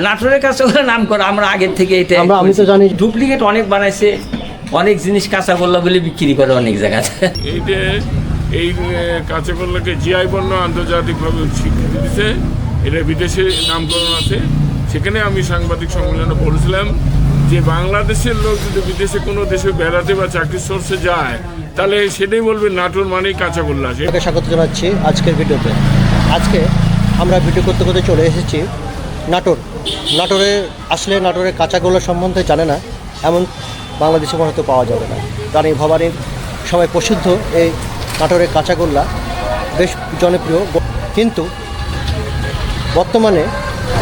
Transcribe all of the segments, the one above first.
নাটোরের কাছে ওরা নাম করা আমরা আগের থেকে এটা আমরা- আমি তো জানি। ডুপ্লিকেট অনেক বানাইছে অনেক জিনিস কাঁচা গোল্লা বলে বিক্রি করে অনেক জায়গাতে। এই যে এই কাঁচাগোল্লাকে জিআই পণ্য আন্তর্জাতিকভাবে স্বীকৃতি দিচ্ছে এটা বিদেশে নামকরণ আছে। সেখানে আমি সাংবাদিক সম্মেলনে বলেছিলাম যে বাংলাদেশের লোক যদি বিদেশে কোনো দেশে বেড়াতে বা চাকরির সোর্সে যায় তাহলে সেটাই বলবে নাটোর মানেই কাঁচাগোল্লা স্বাগত জানাচ্ছি আজকের ভিডিওতে। আজকে আমরা ভিডিও করতে করতে চলে এসেছি নাটোর। নাটোরে আসলে নাটোরের কাঁচাগোল্লা সম্বন্ধে জানে না, এমন বাংলাদেশে হয়তো পাওয়া যাবে না। রানী ভবানীর সবাই প্রসিদ্ধ এই নাটোরের কাঁচাগোল্লা বেশ জনপ্রিয়। কিন্তু বর্তমানে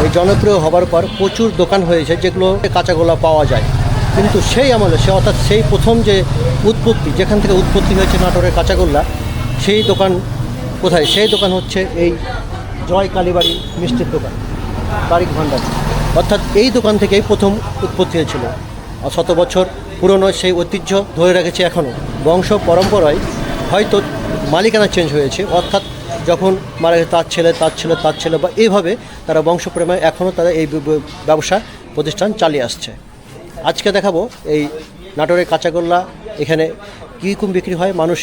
এই জনপ্রিয় হবার পর প্রচুর দোকান হয়েছে যেগুলো কাঁচাগোল্লা পাওয়া যায়। কিন্তু সেই আমলে সে অর্থাৎ সেই প্রথম যে উৎপত্তি, যেখান থেকে উৎপত্তি হয়েছে নাটোরের কাঁচাগোল্লা সেই দোকান কোথায়? সেই দোকান হচ্ছে এই জয় কালীবাড়ি মিষ্টির দোকান। তারিক ভান্ডার অর্থাৎ এই দোকান থেকেই প্রথম উৎপত্তি হয়েছিল। আর শত বছর পুরনো সেই ঐতিহ্য ধরে রেখেছে এখনও বংশ পরম্পরায় হয়তো মালিকানা চেঞ্জ হয়েছে। অর্থাৎ যখন মারা গেছে তার ছেলে তার ছেলে তার ছেলে বা এইভাবে তারা বংশপ্রেমে এখনও তারা এই ব্যবসা প্রতিষ্ঠান চালিয়ে আসছে। আজকে দেখাবো এই নাটোরের কাঁচাগোল্লা, এখানে কীরকম বিক্রি হয়, মানুষ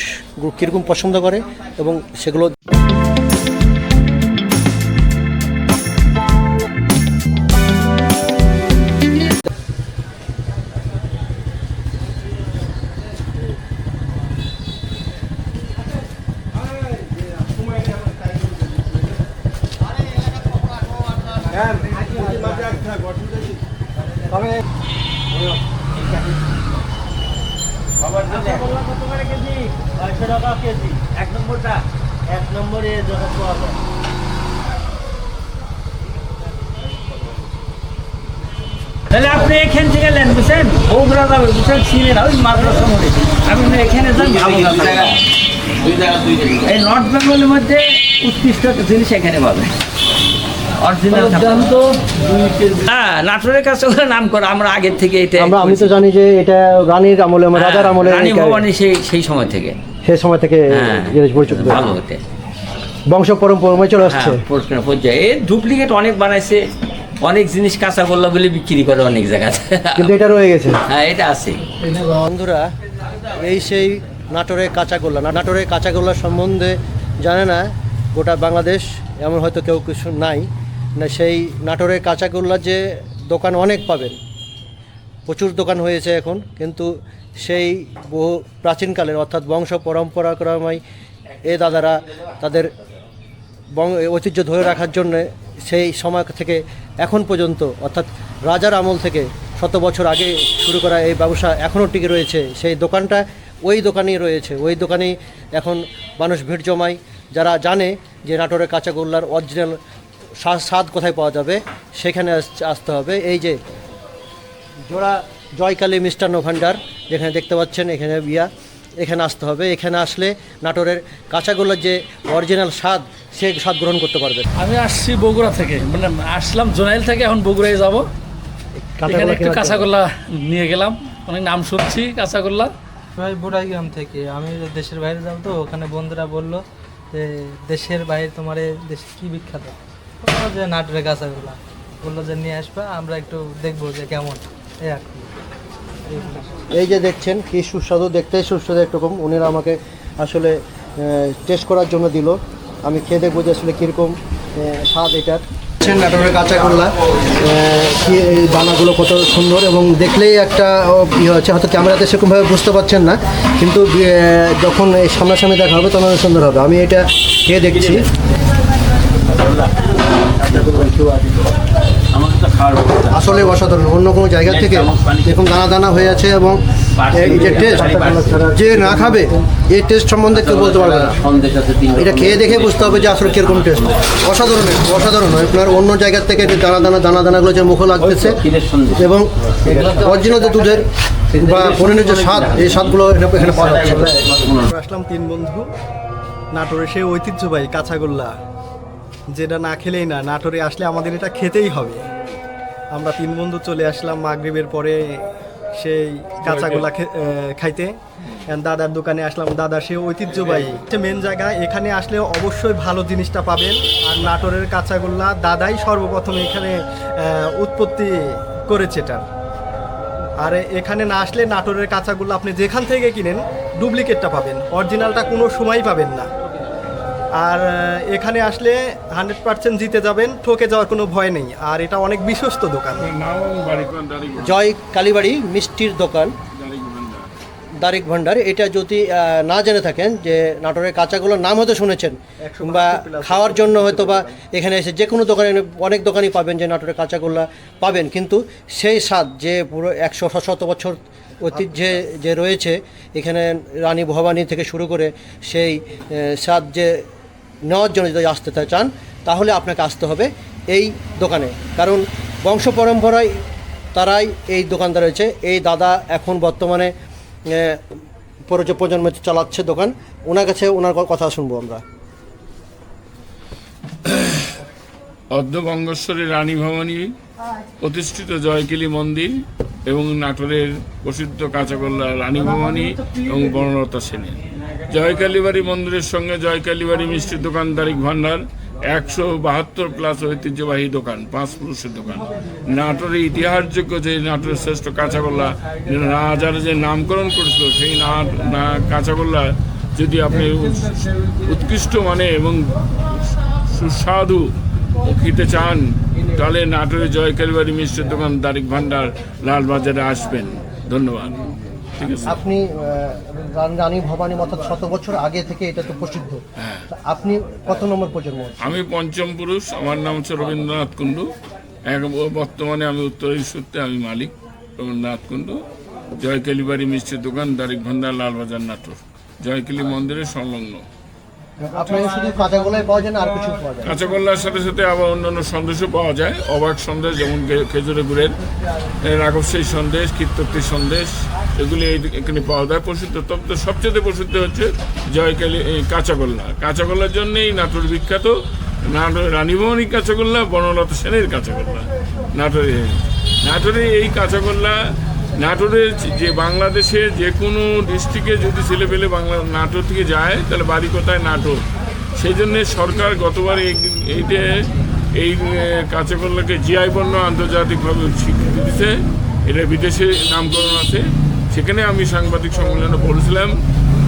কীরকম পছন্দ করে এবং সেগুলো এক নম্বরটা এক নম্বরে তাহলে আপনি এখান থেকে নেন বুঝছেন? বগুড়া যাবে বুঝছেন? ছিলেন ওই মাদ্রাসা মোড়ে। আপনি এখানে যান ভালো এই নর্থ বেঙ্গলের মধ্যে উৎকৃষ্ট জিনিস এখানে পাবে অরিজিনাল হ্যাঁ নাটোরের কাছে নাম করা আমরা আগের থেকে এটা আমরা আমি তো জানি যে এটা রানীর আমলে মানে রাজার আমলে রানী ভবানী সেই সেই সময় থেকে। সে সময় থেকে হ্যাঁ ভালো হতে। বংশ পরম্পরায় চলে আসছে। হ্যাঁ পর্যায়ে ডুপ্লিকেট অনেক বানাইছে অনেক জিনিস কাঁচা গোল্লা বলে বিক্রি করে অনেক জায়গাতে। কিন্তু এটা রয়ে গেছে। হ্যাঁ এটা আছে। বন্ধুরা এই সেই নাটোরের কাঁচাগোল্লা না- নাটোরের কাঁচাগোল্লা সম্বন্ধে জানে না গোটা বাংলাদেশ এমন হয়তো কেউ কিছু নাই। না, সেই নাটোরের কাঁচাগোল্লা যে দোকান অনেক পাবেন। প্রচুর দোকান হয়েছে এখন, কিন্তু সেই বহু প্রাচীনকালের অর্থাৎ বংশ পরম্পরাক্রমে এ দাদারা তাদের ঐতিহ্য ধরে রাখার জন্য সেই সময় থেকে এখন পর্যন্ত, অর্থাৎ রাজার আমল থেকে শত বছর আগে শুরু করা এই ব্যবসা এখনও টিকে রয়েছে। সেই দোকানটা ওই দোকানেই রয়েছে। ওই দোকানেই এখন মানুষ ভিড় জমায়। যারা জানে যে নাটোরের কাঁচাগোল্লার অরিজিনাল স্বাদ কোথায় পাওয়া যাবে সেখানে আসতে হবে। এই যে জোড়া জয়কালী মিষ্টান্ন ভাণ্ডার যেখানে দেখতে পাচ্ছেন এখানে বিয়া এখানে আসতে হবে। এখানে আসলে নাটোরের কাঁচাগোল্লার যে অরিজিনাল স্বাদ সে স্বাদ গ্রহণ করতে পারবেন। আমি আসছি বগুড়া থেকে। মানে আসলাম জোনাইল থেকে এখন বগুড়ায় যাব। এখানে একটু কাঁচাগোল্লা নিয়ে গেলাম। অনেক নাম শুনছি কাঁচাগোল্লা। ভাই বুড়াই গ্রাম থেকে। আমি দেশের বাইরে যাব তো ওখানে বন্ধুরা বলল যে দেশের বাইরে তোমার দেশ কি বিখ্যাত? বলল যে নাটোরে কাঁচাগুলা বলল যে নিয়ে আসবা, আমরা একটু দেখব যে কেমন। এই এই যে দেখছেন, কি সুস্বাদু, দেখতে সুস্বাদু একরকম। উনিরা আমাকে আসলে টেস্ট করার জন্য দিল। আমি খেয়ে দেখব যে আসলে কীরকম স্বাদ এটার। দেখছেন নাটোরের কাঁচাগোল্লা কি দানাগুলো কত সুন্দর এবং দেখলেই একটা ইয়ে হচ্ছে, হয়তো ক্যামেরাতে সেরকমভাবে বুঝতে পারছেন না। কিন্তু যখন এই সামনাসামনি দেখা হবে, তখন সুন্দর হবে। আমি এটা খেয়ে দেখছি। আসলে অসাধারণ। অন্য কোনো জায়গা থেকে এরকম দানা দানা হয়ে আছে এবং এই যে টেস্ট যে না খাবে এই টেস্ট সম্বন্ধে কেউ বলতে পারবে না। এটা খেয়ে দেখে বুঝতে হবে যে আসলে কীরকম টেস্ট অসাধারণ অসাধারণ। আপনার অন্য জায়গার থেকে যে দানা দানা দানা দানাগুলো যে মুখে লাগতেছে এবং অরিজিনাল যে দুধের বা পনিরের যে স্বাদ এই স্বাদগুলো এখানে- এখানে পাওয়া যাচ্ছে। আসলাম তিন বন্ধু। নাটোরের সেই ঐতিহ্যবাহী কাঁচাগোল্লা। যেটা না খেলেই না, নাটোরে আসলে আমাদের এটা খেতেই হবে। আমরা তিন বন্ধু চলে আসলাম মাগরিবের পরে সেই কাঁচাগোলা খাইতে। দাদার দোকানে আসলাম, দাদা সে ঐতিহ্যবাহী। মেন জায়গা, এখানে আসলে অবশ্যই ভালো জিনিসটা পাবেন। আর নাটোরের কাঁচাগোল্লা দাদাই সর্বপ্রথম এখানে উৎপত্তি করেছে এটার আর এখানে না আসলে নাটোরের কাঁচাগুলো আপনি যেখান থেকে কিনেন, ডুপ্লিকেটটা পাবেন। অরিজিনালটা কোনো সময় পাবেন না। আর এখানে আসলে হান্ড্রেড পার্সেন্ট জিতে যাবেন ঠকে যাওয়ার কোনো ভয় নেই। আর এটা অনেক বিশ্বস্ত দোকান। জয় কালীবাড়ি মিষ্টির দোকান। দারিক ভান্ডার। এটা যদি না জেনে থাকেন যে নাটোরের কাঁচাগুলোর নাম হয়তো শুনেছেন বা খাওয়ার জন্য হয়তো বা এখানে এসে যে কোনো দোকানে অনেক দোকানই পাবেন যে নাটোরের কাঁচাগোল্লা পাবেন। কিন্তু সেই স্বাদ যে পুরো একশো শত বছর ঐতিহ্যে যে রয়েছে এখানে রানী ভবানী থেকে শুরু করে সেই স্বাদ যে নেওয়ার জন্য যদি আসতে চান, তাহলে আপনাকে আসতে হবে এই দোকানে। কারণ বংশ পরম্পরায় তারাই এই দোকানদার রয়েছে। এই দাদা এখন বর্তমানে প্রজন্ম চালাচ্ছে দোকান। ওনার কাছে ওনার কথা শুনব আমরা। অর্ধবঙ্গেশ্বরী রানী ভবানী, প্রতিষ্ঠিত জয়কিলী মন্দির। এবং নাটোরের প্রসিদ্ধ কাঁচাগোল্লা রানী ভবানী এবং বনলতা সেনের। জয়কালীবাড়ি মন্দিরের সঙ্গে জয়কালীবাড়ি মিষ্টির দোকান, তারিখ ভান্ডার, একশো বাহাত্তর প্লাস ঐতিহ্যবাহী দোকান, পাঁচ পুরুষের দোকান। নাটোরের ইতিহাসযোগ্য যে নাটোরের শ্রেষ্ঠ কাঁচাগোল্লা রাজার যে নামকরণ করেছিল, সেই না- কাঁচাগোল্লা যদি আপনি উৎকৃষ্ট মানে এবং সুস্বাদু খেতে চান তাহলে নাটোরের জয়কালীবাড়ি মিষ্টির দোকান তারিখ ভান্ডার লালবাজারে আসবেন। ধন্যবাদ। আপনি রান- ভবানী অর্থাৎ শত বছর আগে থেকে এটা তো প্রসিদ্ধ। আপনি কত নম্বর প্রজন্ম? আমি পঞ্চম পুরুষ আমার নাম হচ্ছে রবীন্দ্রনাথ কুণ্ডু। এক বর্তমানে আমি উত্তরের সূত্রে আমি মালিক রবীন্দ্রনাথ কুণ্ডু। জয়কালীবাড়ি মিষ্টির দোকান তারিখ ভান্ডার লালবাজার নাটোর। জয়কালী মন্দিরের সংলগ্ন। আপনাকে শুধু কাঁচাগোল্লার সাথে সাথে আবার অন্যান্য সন্দেশও পাওয়া যায়। অবাক সন্দেশ, যেমন খেজুরে গুড়ের রাঘবশাহী সন্দেশ কীর্তক্তির সন্দেশ, এগুলি এখানে পাওয়া যায়। প্রসিদ্ধ, তবে সবচেয়ে প্রসিদ্ধ হচ্ছে জয়কালী কাঁচাগোল্লা। কাঁচাগোল্লার জন্যেই নাটোর বিখ্যাত। নাটোর রানীভবনী কাঁচাগোল্লা, বনলতা সেনের কাঁচাগোল্লা। নাটোরে নাটোরে এই কাঁচাগোল্লা নাটোরের যে বাংলাদেশে যে কোনো ডিস্ট্রিক্টে যদি ছেলে পেলে বাংলা নাটোর থেকে যায়, তাহলে বাড়ি কোথায় নাটোর। সেই জন্য সরকার গতবার এই- এইটা এই কাঁচাগোল্লাকে জিআই পণ্য আন্তর্জাতিকভাবে স্বীকৃতি দিছে এটা বিদেশে নামকরণ আছে। সেখানে আমি সাংবাদিক সম্মেলনে বলেছিলাম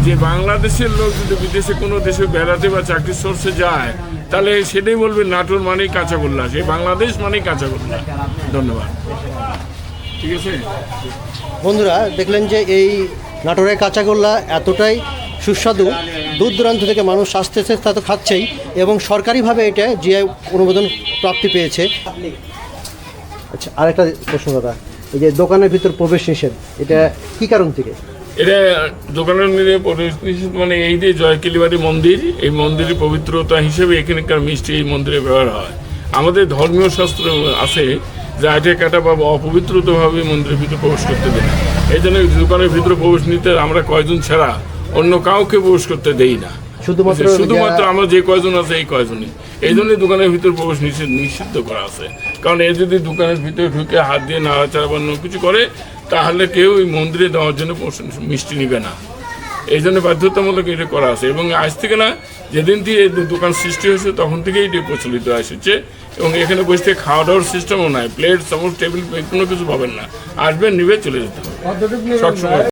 যে বাংলাদেশের লোক যদি বিদেশে কোনো দেশে বেড়াতে বা চাকরির সোর্সে যায়, তাহলে সেটাই বলবে নাটোর মানেই কাঁচাগোল্লা সেই বাংলাদেশ মানেই কাঁচাগোল্লা ধন্যবাদ। ঠিক আছে? বন্ধুরা দেখলেন যে এই নাটোরের কাঁচাগোল্লা এতটাই সুস্বাদু দূর দূরান্ত থেকে মানুষ আসতেছে তা তো খাচ্ছেই এবং সরকারিভাবে এটা জিআই অনুমোদন প্রাপ্তি পেয়েছে। আচ্ছা আরেকটা প্রশ্ন দাদা এই যে দোকানের ভিতর প্রবেশ নিষেধ এটা কি কারণ থেকে? এটা দোকানের নিয়ে পরিস্থিতি মানে এই যে জয়কিলিবাড়ি মন্দির এই মন্দিরের পবিত্রতা হিসেবে এখানকার মিষ্টি এই মন্দিরে ব্যবহার হয়। আমাদের ধর্মীয় শাস্ত্র আছে যে কাটা বা অপবিত্রতভাবে মন্দিরের ভিতরে প্রবেশ করতে দেয় এই জন্য দোকানের ভিতরে প্রবেশ নিতে আমরা কয়জন ছাড়া অন্য কাউকে প্রবেশ করতে দেই না। শুধুমাত্র শুধুমাত্র আমরা যে কয়জন আছে এই কয়জনই। এই জন্যই দোকানের ভিতর প্রবেশ নিষেধ নিষিদ্ধ করা আছে। কারণ এ যদি দোকানের ভিতরে ঢুকে হাত দিয়ে নাড়াচাড়া বা অন্য কিছু করে তাহলে কেউ ওই মন্দিরে দেওয়ার জন্য মিষ্টি নিবে না। এই জন্য বাধ্যতামূলক এটা করা আছে। এবং আজ থেকে না যেদিন দিয়ে এই দোকান সৃষ্টি হয়েছে তখন থেকেই এটি প্রচলিত এসেছে। এবং এখানে বসে থেকে খাওয়া দাওয়ার সিস্টেমও নাই। প্লেট চামচ টেবিল কোনো কিছু পাবেন না। আসবেন নিবে চলে যেতে হবে। সবসময়।